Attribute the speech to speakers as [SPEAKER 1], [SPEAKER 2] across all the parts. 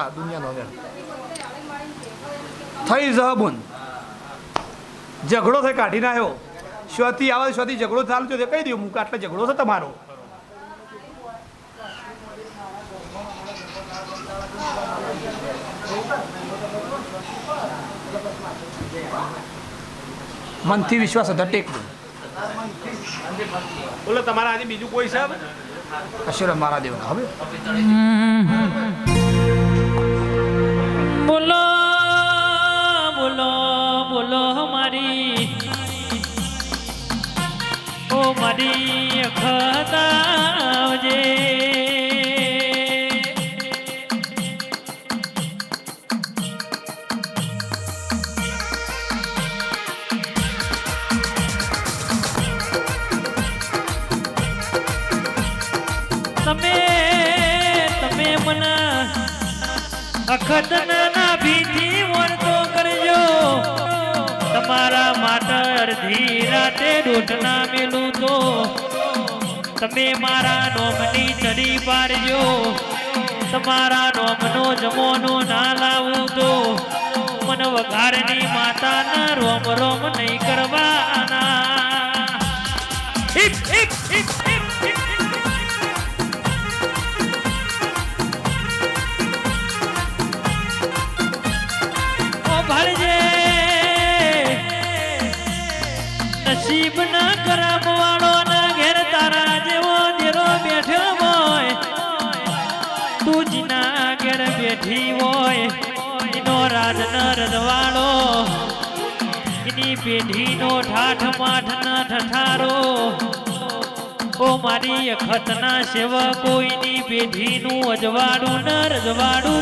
[SPEAKER 1] હતા દુનિયાનો વેણ થઈ જહબુન ઝઘડો થઈ કાઢી નાખ્યો. શ્વતી આવે શ્વતી ઝઘડો ચાલુ છે કહી દઉં મૂકા આટલે ઝઘડો છે તમારો. મનથી વિશ્વાસ હતા ટેકવું. બોલો તમારા આજે બીજું કોઈ સાહેબ કશું મારા દેવ હવે?
[SPEAKER 2] બોલો બોલો બોલો મારી ઓ મારી ખતાવજે અખત નાના ભીથી વળતો કરજો. તમારા માટે અડધી રાતે દોઢના મેલું તો. તમે મારા નોમની ચડી પાડજો. તમારા નોમનો જમોનો ના લાવું તો. મન વઘારની માતાના રોમ રોમ નહીં કરવાના એક એક હિપ, નસીબ ના ખરાબ વાળો ના ઘેર તારા જેવો દેરો બેઠો હોય. તું જીના ઘેર બેઠી હોય. એનો રાજ ન વાળો. એની પેઢીનો ઠાઠ માઠ ના ઠઠારો ઓ મારી અખતના સેવક કોઈની પેઢીનું અજવાડું ન રજવાડું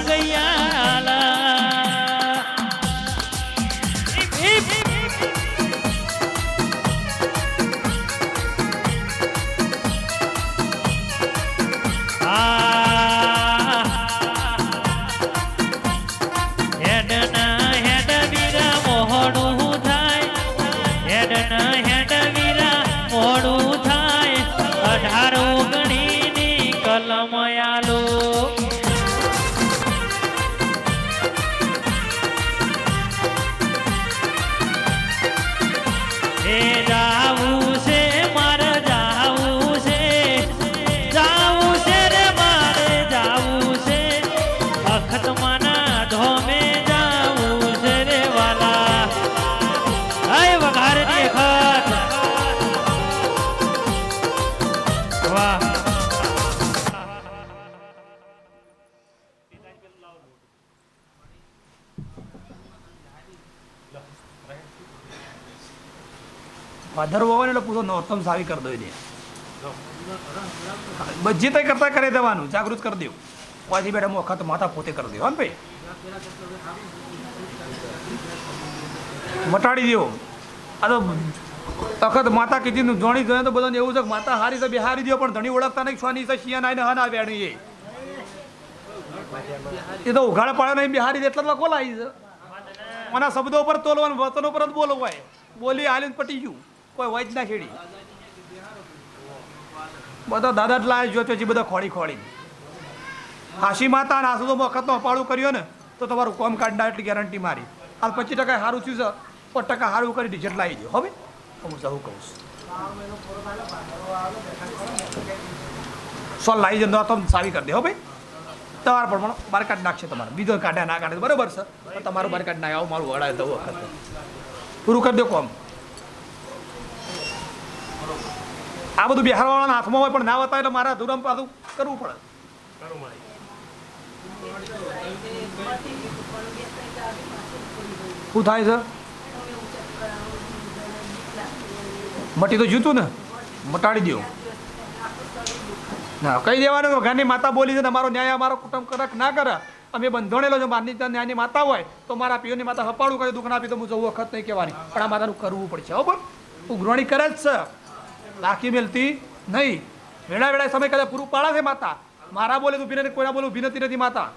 [SPEAKER 1] ભાદર હોય એટલે પૂરો નોરતમ સાવી કરી દો એને. બધી તય કરતા કરી દેવાનું જાગૃત કરી દેવું પાછી બેઠા વખત માથા પોતે કરી હા ને ભાઈ. મટાડી દો. આ તો તખત માતા કીધી ને જોણી જોઈએ તો બધાને એવું છે કે માતા હારી છે, બિહારી દો, પણ ધણી ઓળખતા નહીં સ્વાની છે શિયા ને હના વેણી એ. તો ઉઘાડ પાડે નહીં, બિહારી દે એટલે કોલ આવી છે? મને શબ્દો પર તોલવાનું વતનો પર જ બોલવાય બોલી હાલીને પટી ગયું. કોઈ વૈજ ના છેડી. બધા દાદા લાય જોતો છે બધા ખોળી ખોળી. હાસી માતા અને આસુ તો વખતનો અપાળું કર્યો ને, તો તમારું કોમ કાર્ડના એટલી ગેરંટી મારી. હાલ પચીસ ટકા સારું થયું છે સો ટકા સારું કરી રિઝલ્ટ લાવી દો હવે હું જવું કહું છું. સોલ લાવી જતો તો સારી કરી દે, હો ભાઈ? તમારા પણ બાર કાર્ડ નાખશે તમારે. બીજો કાઢ્યા ના કાઢે બરાબર છે તમારું બાર કાર્ડ ના આવું મારું વડાય દઉં વખત. પૂરું કરી દો કોમ. આ બધું બિહારવાળાના હાથમાં હોય પણ ના બતાવે એટલે મારા ધુરમ પાછું કરવું પડે. શું થાય છે? મટી તો જૂતું ને. મટાડી દો ના કહી દેવાનું? ઘરની માતા બોલી છે ને, અમારો ન્યાય, અમારો કુટુંબ કરક ના કરે. અમે બંધોણેલો છે, મારની ન્યાયની માતા હોય, તો મારા પીઓની માતા હપાડું કરે દુઃખ ના આપી તો હું જવું વખત નહીં કહેવાની. પણ આ માતાનું કરવું પડશે પણ ઉઘરણી કરે જ છે. રાખી મેલતી નહીં. વેળા વેળા સમય કદાચ પૂરું પાડે છે માતા. મારા બોલે ઊભી નથી કોઈના બોલે ઊભી નથી નથી માતા.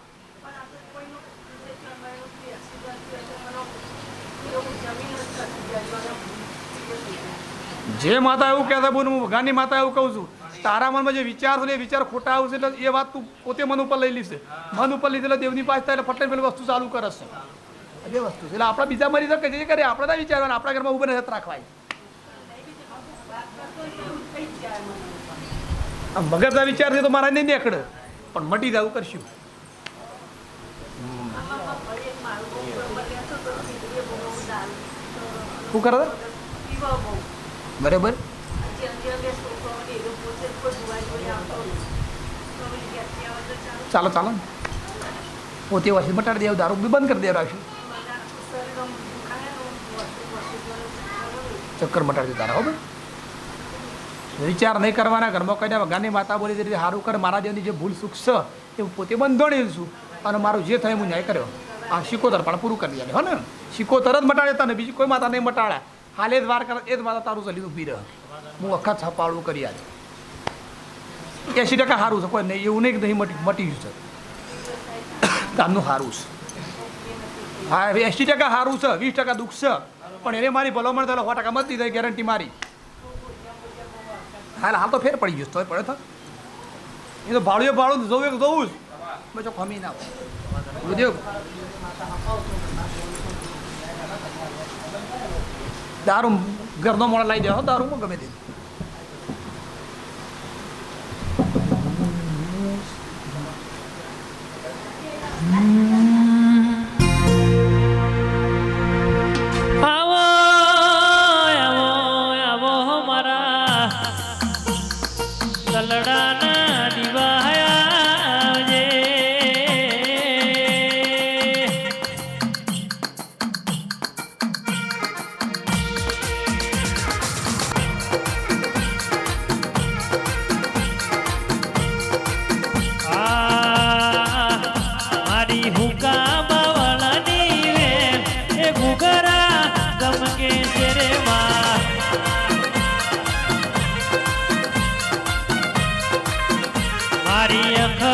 [SPEAKER 1] જે માતા એવું કહે બોલું હું ગાની માતા એવું કહું છું. તારા મનમાં જે વિચાર છે એ વિચાર ખોટા આવશે એટલે એ વાત તું પોતે મન ઉપર લઈ લીશે. મન ઉપર લીધે એટલે દેવની પાસે એટલે ફટલે પેલી વસ્તુ ચાલુ કરશે. બે વસ્તુ એટલે આપણા બીજા મરી શકે જે કરે, આપણે વિચારવાના, આપણા ઘરમાં ઉભે નથી રાખવાય. આ મગજના વિચારથી તો મારા નહીં નીકળે પણ મટી જવું કરશું શું કરે બરાબર ચાલો ચાલો ને પોતે વર્ષે મટાડી દેવું દારૂ બી બંધ કરી દેવું રાખ્યું ચક્કર મટાડી દે તારા હો ભાઈ વિચાર નહીં કરવાના, ઘરમાં કહીને ગાની માતા બોલી રીતે સારું કર, મારા જેની જે ભૂલ સુખ છે, એ હું પોતે બંધોણી છું. અને મારું જે થાય હું ન્યાય કર્યો. આ શિકોતર પણ પૂરું કરી દે હો ને? શિકોતર જ મટાડે તને, બીજી કોઈ માતા નહીં મટાડે. હાલે જ વાર કરે, એ જ માતા તારું ચલી ઊભી રહે. હું અખા છપાળું કરી આજે. એસી ટકા સારું છે, કોઈ નહીં, એવું નહીં દહીં મટી મટી છે. ગામનું સારું છે. હા એસી ટકા સારું છે, વીસ ટકા દુઃખ છે. પણ એને મારી ભલામણ થયેલો સો ટકા મતી થઈ ગેરંટી મારી. હાલ હાલ તો ફેર પડી ગયો તોય પડે તો. એ તો ભાડું ભાડું જોવું એક જોવું જ. બચો ખમી ના ગુરુદેવ દારૂ ઘરનો મોડા લાવી દેવા દારૂમાં ગમે તે.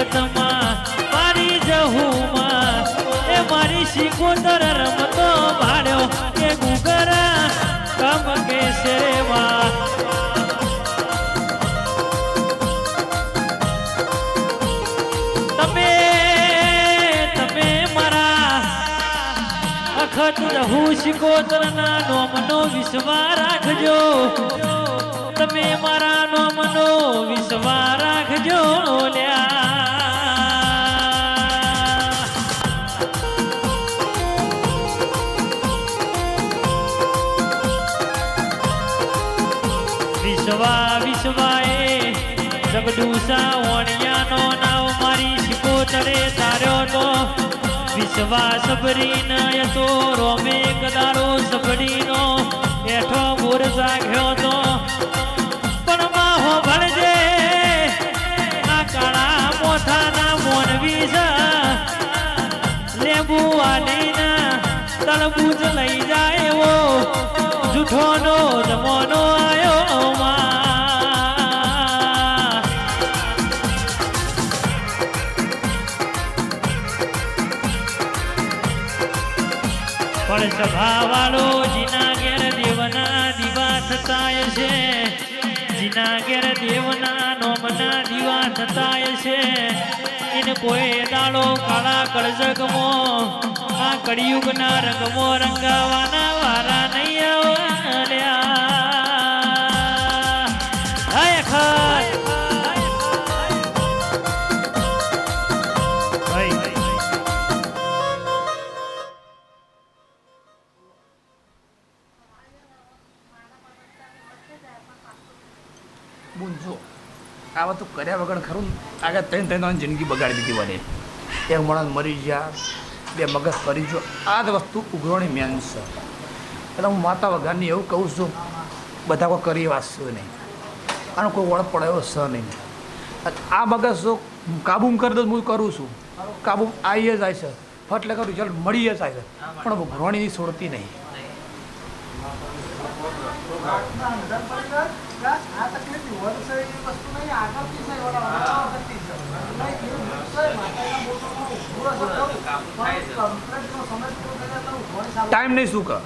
[SPEAKER 2] મારી અખતમાં મારી જહુમાં, એ મારી શિકોતર રમતો ભાડ્યો કે ગુગરા કમ કે માં તમે તમે મારા અખત રહું શિકોતરના નોમનો વિશ્વા રાખજો. તમે મારા નોમનો વિશ્વા રાખજો લ્યા. વિશ્વા વિશ્વાએ જગડુસા વણિયાનો નાવ મારી શિકોતરે તાર્યો તો. વિશ્વા સબરીન યતો રોમે કદારો સબડીનો એઠો મોર જાગ્યો તો કાળા મોથાના મોનવી લેબુ આલીના તળબૂચ લઈ જાય. એવો જૂઠોનો જમોનો માં. પણ સભાવાળો જીના ઘેર દેવના દીવા થતા છે. જીના ઘેર દેવના નોમના દીવા થતાય છે. એને કોઈ દાડો કાળા કળજગમો, આ કળિયુગના રંગમો રંગાવાના વારા નહીં આવ્યા
[SPEAKER 1] બુંજો આવા તો કર્યા વગર ખરું. આગળ ત્રણ ત્રણ જિંદગી બગાડી દીધી વડે એક માણસ મરી ગયા, બે મગજ ફરી જો આ જ વસ્તુ ઉઘરોણી મેન છે. એટલે હું માતા વગરની એવું કહું છું, બધા કોઈ કરી એવા નહીં. આનો કોઈ વળ પડે એવો છે નહીં. આ મગજ જો કાબૂ કરી દઉં હું કરું છું. કાબૂ આવીએ જાય છે. ફટ લગા રિઝલ્ટ મળીએ જાય છે. પણ ઉઘરોણી છોડતી નહીં. ટાઈમ નહીં શું કર?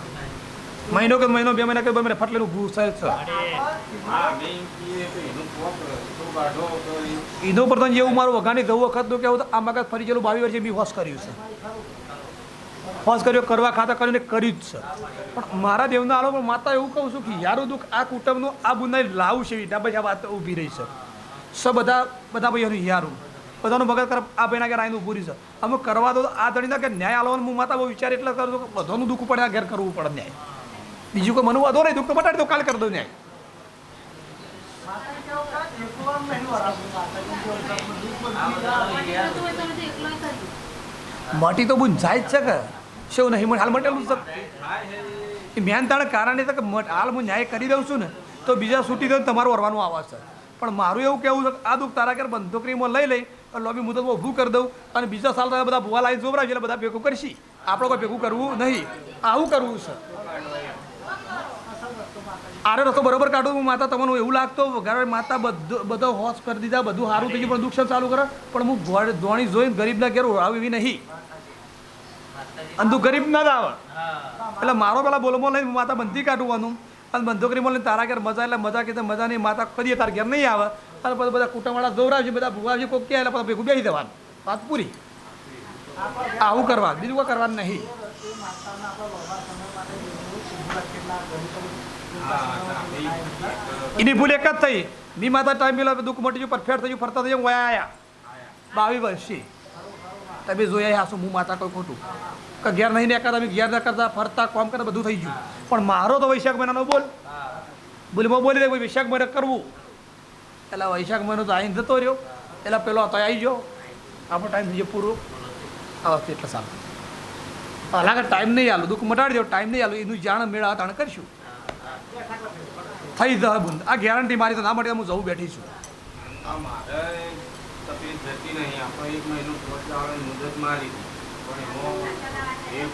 [SPEAKER 1] મહિનો કે મહિનો બે મહિના કે બે મહિના ફટલેનું ભૂ થાય છે. એનો પ્રધાન જેવું મારું વઘાની ગૌ વખતનું કેવું તો આ મગજ ફરી ગયેલું બાવી વર્ષે બી હોશ કર્યું છે. હોશ કર્યો, કરવા ખાતા કર્યું ને કર્યું જ છે. પણ મારા દેવના આલો, પણ માતા એવું કહું છું કે યારું દુઃખ આ કુટુંબનું, આ બુંદાઈ લાવું છે એના પછી આ વાત ઊભી રહી છે. સ બધા બધા ભાઈઓનું યારું. બધાનું મગજ કરે, આ ભાઈના ઘેર આવીને ઊભું રહી છે. અમે કરવા દો તો આ ધણીના કે ન્યાય આલવાનું, હું માતા બહુ વિચાર એટલે કરું છું કે બધાનું દુઃખ પડે આ ઘેર કરવું પડે ન્યાય. બીજું કોઈ મને વાંધો નહીં, દુઃખ તો મટાડી દો, કાલ કરી દો ન્યાય. મટી તો બહુ જાય જ છે કે? શું નહીં હાલ મટેલું છે? એ મેન તાણે કારણે છે કે હાલ હું ન્યાય કરી દઉં છું ને, તો બીજા છૂટી દઉં તમારું વરવાનું આવાજ છે. પણ મારું એવું કહેવું છે કે આ દુઃખ તારા ઘેર બંધોકરીમાં લઈ લઈ અને લોબી મુદત ઊભું કરી દઉં અને બીજા સાલ તારા બધા ભૂવા લાવી જોવરાવશે એટલે બધા ભેગું કરશી. આપણે કોઈ ભેગું કરવું નહીં. આવું કરવું છે. આરે રસ્તો બરોબર કાઢું, હું માતા તમને એવું લાગતો ઘરે માતા બધો બધો હોશ કરી દીધા, બધું સારું થઈ ગયું, પણ દુઃખ ચાલુ કરે. પણ હું ધોણી જોઈને ગરીબના ઘેર આવે એવી નહીં. અને તું ગરીબ ના જ આવે. એટલે મારો પેલા બોલમો લઈને માતા બંધી કાઢવાનું અને બંધોકરીમાં લઈને તારા ઘેર મજા એટલે મજા કીધે મજા નહીં માતા કરીએ તારા ઘેર નહીં આવે. અને બધા બધા કુટુંબવાળા દોરાવશે બધા ભૂવાવશે કોઈ ક્યાં એટલે બધા ભેગું બેસી દેવાનું. વાત પૂરી? આવું કરવા બીજું કોઈ કરવાનું નહીં. એની ભૂલ એક જ થઈ. મી માતા ટાઈમ પેલા દુઃખ મટી ગયું પરફેક્ટ થઈ ગયું ફરતા થઈ વયા આવ્યા બાવી વર્ષથી. તમે જોયા હાસુ હું માતા કોઈ ખોટું. કે ઘેર નહીં ને તમે, ઘેર કરતા, ફરતા, કામ કરતા, બધું થઈ ગયું. પણ મારો તો વૈશાખ મહિનાનો બોલ. બોલમાં બોલી દે ભાઈ વૈશાખ મહિને કરવું. એટલે વૈશાખ મહિનો તો આવીને જતો રહ્યો. એટલે પેલો તો આવી ગયો. આપણો ટાઈમ થઈ ગયો પૂરો. આ વખતે એટલે સારું. અલાગા ટાઈમ નહીં આલું, દુઃખ મટાડી દો ટાઈમ નહીં આલું. એનું જાણ, મેળા, તાણ કરીશું. થઈ જશે બંધ. આ ગેરંટી મારી તો ના મળી હું જવું બેઠી છું.
[SPEAKER 3] મારે તકલીફ જતી નહીં. આપણે એક મહિનો મારી. 哦，你。